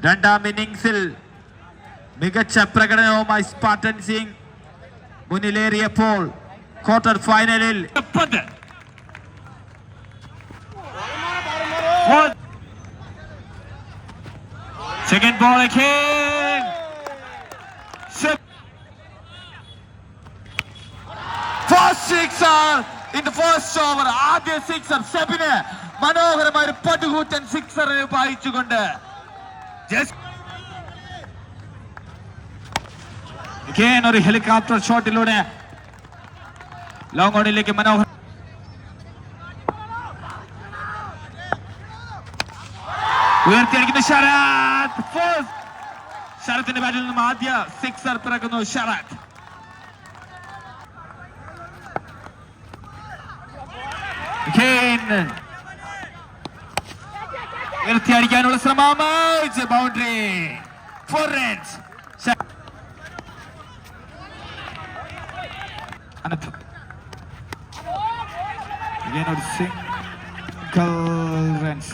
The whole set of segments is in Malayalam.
രണ്ടാം ഇന്നിംഗ്സിൽ മികച്ച പ്രകടനവുമായി സ്പാർട്ടൻ സിംഗ് മുന്നിലേറിയപ്പോൾ ക്വാർട്ടർ ഫൈനലിൽ second ball again. First sixer in the first over ആദ്യ സിക്സർ സെബിന് മനോഹരമായ ഒരു പടുകൂറ്റൻ സിക്സറിനെ പായിച്ചുകൊണ്ട് Just again ഒരു helicopter ഷോട്ടിലൂടെ long ഓണിലേക്ക് Manohar ഉയർത്തിയടിക്കുന്ന Sharath first ശരത്തിന്റെ ബാറ്റിൽ നിന്നും ആദ്യ സിക്സർ പിറക്കുന്നു ശരത് Again. ഉയർത്തിയടിക്കാനുള്ള ശ്രമം ബൗണ്ടറി ഫോർ റൺസ് അനന്തം Again ഒരു സിംഗിൾ റൺസ്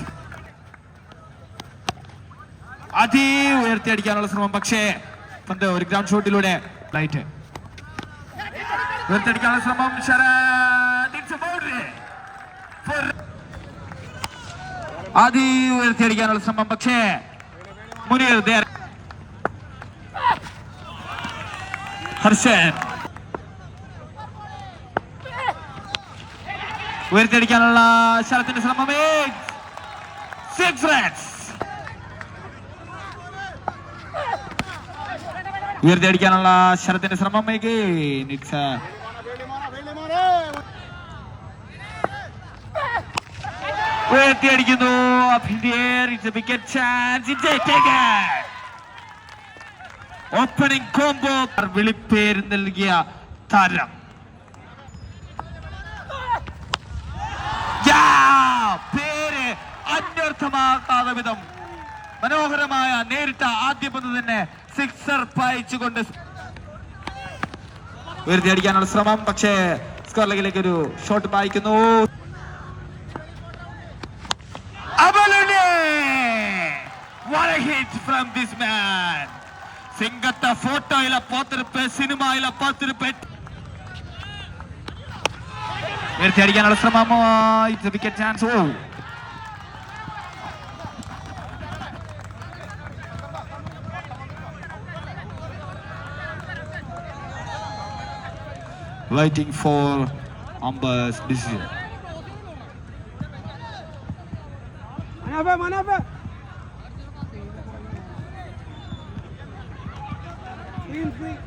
അതി ഉയർത്തിയടിക്കാനുള്ള ശ്രമം പക്ഷേ പന്ത് ഒരു ഗ്രൗണ്ട് ഷോട്ടിലൂടെ ലൈറ്റ് ഉയർത്തിയടിക്കാനുള്ള ശ്രമം ശരത് അതി ഉയർത്തിയടിക്കാനുള്ള ശ്രമം പക്ഷേ മുനീർ ദേ ഹർഷൻ ഉയർത്തിയടിക്കാനുള്ള ശരത്തിന്റെ ശ്രമം സിക്സ് റൺസ് ഉയർത്തിയടിക്കാനുള്ള ശരത്തിന്റെ ശ്രമം again. taken. ഓപ്പണിംഗ് കോംബോ വിളിപ്പേര് നൽകിയ താരം! പേര് അന്വർത്ഥമാക്കാത്ത വിധം മനോഹരമായ നേരിട്ട ആദ്യ പന്ത് തന്നെ സിക്സർ പായിച്ചുകൊണ്ട് ഉയർത്തി അടിക്കാനുള്ള ശ്രമം പക്ഷേ സ്കോർ ലെഗിലേക്ക് ഒരു ഷോട്ട് പായിക്കുന്നു What a hit from this man. சிங்கத்தை போட்டோயில பார்த்திருப்பேன் சினிமாயில பார்த்திருப்பேன். உயர்த்தி அடிக்க நடசமாமோ it's wicket chance oh waiting for umpire's decision. Manabe, manabe. Green, green.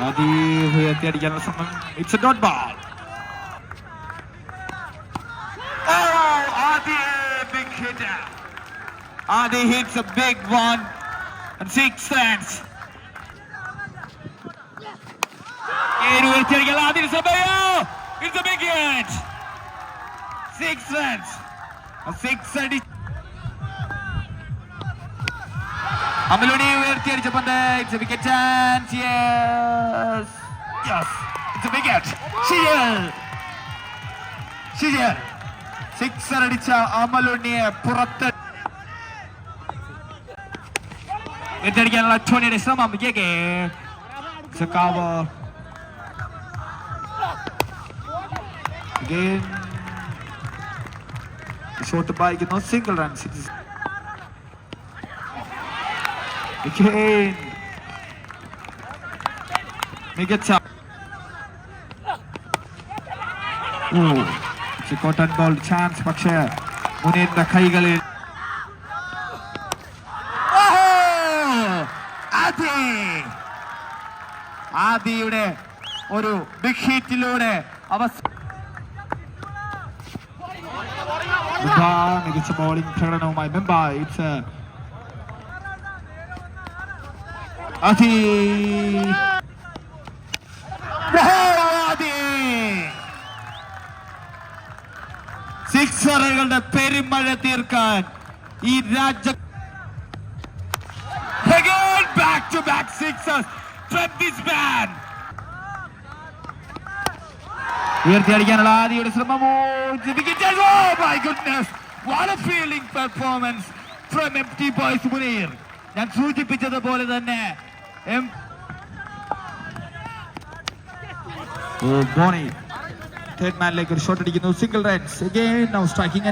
അതി ഉയർത്തി അടിക്കാനുള്ള ശ്രമം it's A dot ball Adi hits a big one and six runs. ഏഴ് ഉയർത്തിയടിക്കാൻ ആദ്യ സമയോ it's a big hit six runs six അടി അമലുണി ഉയർത്തിയടിച്ച പന്ത് it's a wicket chance yes yes it's a wicket sheer sheer sixer അടിച്ച അമലുണ്ണിയെ പുറത്ത് എത്തടിക്കാനുള്ള ടോണിയുടെ ശ്രമം കേക്കെ സക്കാവ് ഷോട്ട് പായിക്കുന്നു സിംഗിൾ റൺ സിക്സ് മികച്ച ഓ കോട്ടൺ ബോൾ ചാൻസ്. പക്ഷേ മുനീറിന്റെ കൈകളിൽ! ആദിയുടെ ഒരു ബിഗ് ഹിറ്റിലൂടെ അവസ മികച്ച ബോളിംഗ് പ്രകടനവുമായി മുംബൈ ഇറ്റ്സ് അതി ഓഹോ! ആദി! സിക്സറുകളുടെ പെരുമഴ തീർക്കാൻ ഈ രാജ്യ Again, back to back sixers from this man. ഉയർത്തിയടിക്കാനുള്ള ആദ്യയുടെ ശ്രമമോ Oh my goodness! What a feeling performance from MT Boys Munir. ഞാൻ സൂചിപ്പിച്ചതുപോലെ തന്നെ എം ഓ ബോണി തേർഡ് മാനിലേക്ക് ഒരു ഷോട്ട് അടിക്കുന്നു single runs again now striking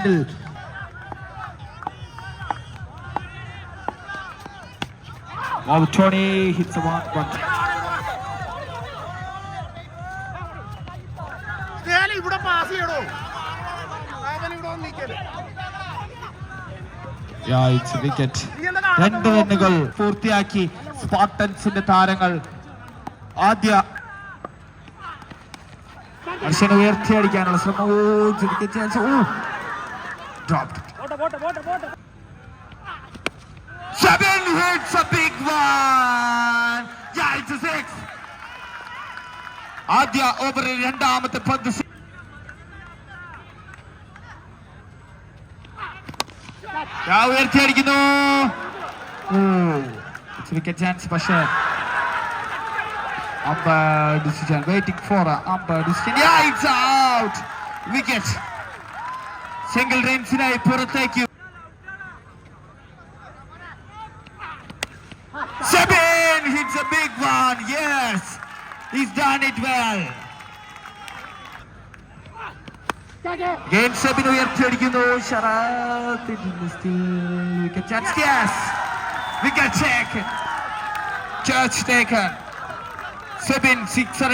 a one. one. സ്നേഹം ഇവിടെ പാസ് ചെയ്യണോ അവൻ ഇവിടെ വന്ന് നിൽക്കൽ Yeah, it's a wicket. നീ എന്താ രണ്ട് റണ്ണുകൾ പൂർത്തിയാക്കി സ്പാർട്ടൻസിന്റെ താരങ്ങൾ ആദ്യ അർശന ഉയർത്തിയടിക്കാനുള്ള ശ്രമം ഓ, it's a wicket chance. Oh, dropped. പോട്ടെ പോട്ടെ പോട്ടെ പോട്ടെ Seven hits a big one. Yeah, it's a six. ആദ്യ ഓവറിൽ രണ്ടാമത്തെ പന്ത് സി- ദാ ഉയർത്തിയടിക്കുന്നു ഓ ഇറ്റ്സ് വിക്കറ്റ് ചാൻസ് പക്ഷേ Umpire decision waiting for umpire decision Yeah, it's out. Wicket. Single റൺസിനായി പുറത്തേക്ക് Seven hits a big one. Yes, he's done it well. Game Sebin ഉയർത്തിയടിക്കുന്നു Sharath wicket chance Yes, wicket check. Church taken. Seven sixer.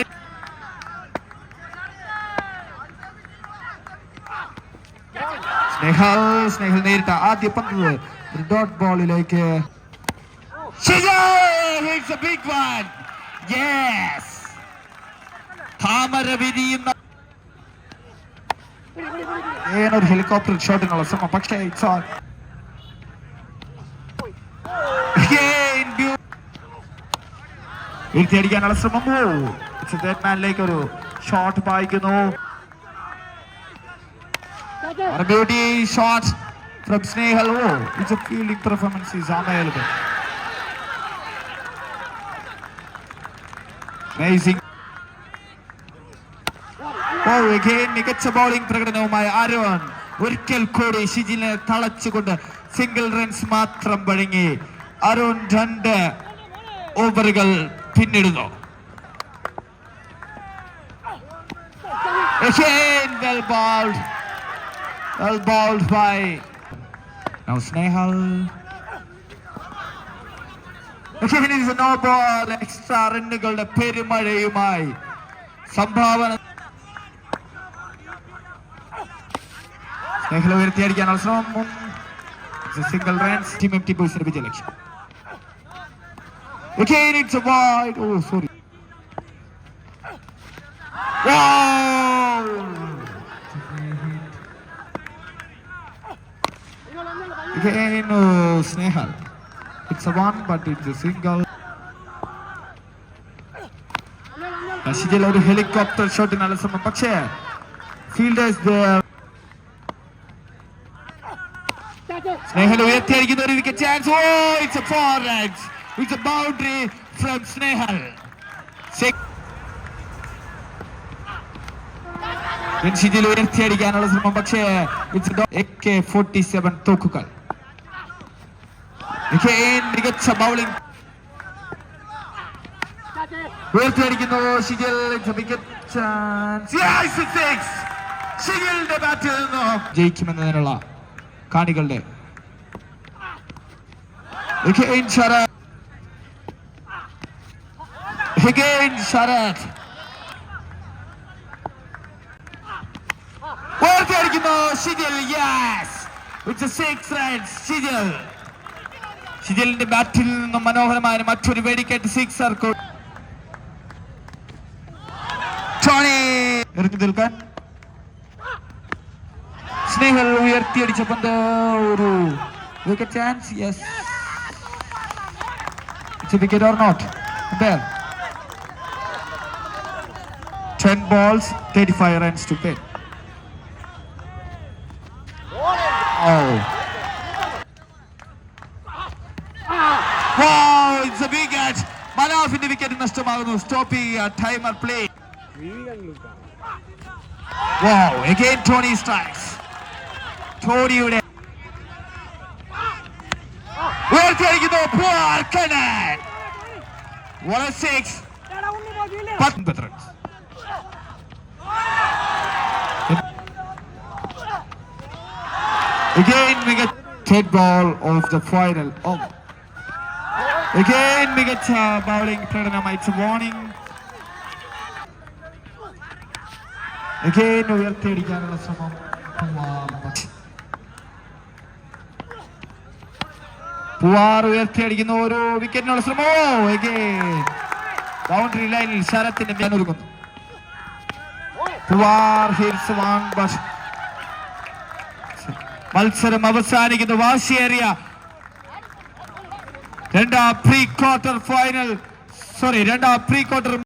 Snehal Snehal നേരിട്ട ആദ്യ പന്ത് ഡോട്ട് ബോളിലേക്ക്. താമര വിരിയുന്ന ഹെലികോപ്റ്റർ ഷോട്ടിനുള്ള ശ്രമം പക്ഷേ ഇറ്റ്സ് ഓൾ വീഴ്ത്തിയടിക്കാനുള്ള ശ്രമം മാനിലേക്ക് ഒരു shot പായിക്കുന്നു. Beauty shot from Snehal. Oh it's a fielding performance is available amazing oh again മികച്ച ബൗളിംഗ് പ്രകടനവുമായി ആരോൺ ഒരിക്കൽ കൂടി ഷിജിനെ തളച്ചുകൊണ്ട് സിംഗിൾ റൺസ് മാത്രം വഴങ്ങി അരുൺ രണ്ട് ഓവറുകൾ പിന്നിടുന്നു Again, well bowled. Well bowled by. Now a no ball. റണ്ണുകളുടെ പെരുമഴയുമായി സംഭാവന സ്നേഹല ഉയർത്തിയടിക്കാനുള്ള ശ്രമം single runs team M T ബോയ്സിന്റെ വിജയലക്ഷ്യം Again, it's a wide. Oh, sorry. Wow! Again, oh, Snehal. It's a one, but it's a single. Shijil ഒരു ഹെലികോപ്റ്റർ ഷോട്ടിനുള്ള ശ്രമം പക്ഷേ ഫീൽഡേഴ്സ് സ്നേഹൽ ഉയർത്തിയടിക്കുന്ന ഒരു wicket chance oh it's a four runs a boundary from Snehal. Snehal Shijil ഉയർത്തിയടിക്കാനുള്ള ശ്രമം പക്ഷേ തോക്കുകൾ. മികച്ച ബൗളിംഗ് ഉയർത്തിയടിക്കുന്നു ഷിജിൽ it's six. ഷിജിലിന്റെ ബാറ്റിൽ നിന്നും? ജയിക്കുമെന്നതിനുള്ള കാണികളുടെ Again, Sharat. ഉയർത്തിയടിക്കുന്നു Shijil yes it's six runs Shijil ഷിജിലിന്റെ ബാറ്റിൽ നിന്നും മനോഹരമായ മറ്റൊരു വെടിക്കെട്ട് സിക്സർ ടോണി എറിഞ്ഞു നിൽക്കാൻ. സ്നേഹൽ ഉയർത്തിയടിച്ച പന്ത് ഒരു wicket chance yes wicket or not there. 10 balls 35 runs to play Wow, it's a wicket. മനാഫിന്റെ wicket നഷ്ടമാകുന്നു stop ചെയ്യുക timer play Wow, again Tony strikes. ടോണിയുടെ ഉയർത്തിയടിക്കുന്നു poor Cannon. What a six. പത്തൊൻപത് Again മികച്ച third ball of the final. Over. Again മികച്ച ബൗളിംഗ് പ്രകടനം ഇറ്റ്സ് വാർണിംഗ് Again ഉയർത്തിയടിക്കാനുള്ള ശ്രമം. പുവാർ. ഉയർത്തിയടിക്കുന്ന ഓരോ വിക്കറ്റിനുള്ള ശ്രമമോ ബൗണ്ടറി ലൈനിൽ ശരത്തിന്റെ ഞാൻ ഒരുങ്ങുന്നു പുവാർ ഹിറ്റ്സ് വൺ ബട്ട് മത്സരം അവസാനിക്കുന്നു. വാശിയേറിയ രണ്ടാം പ്രീ ക്വാർട്ടർ ഫൈനൽ സോറി രണ്ടാം പ്രീ ക്വാർട്ടർ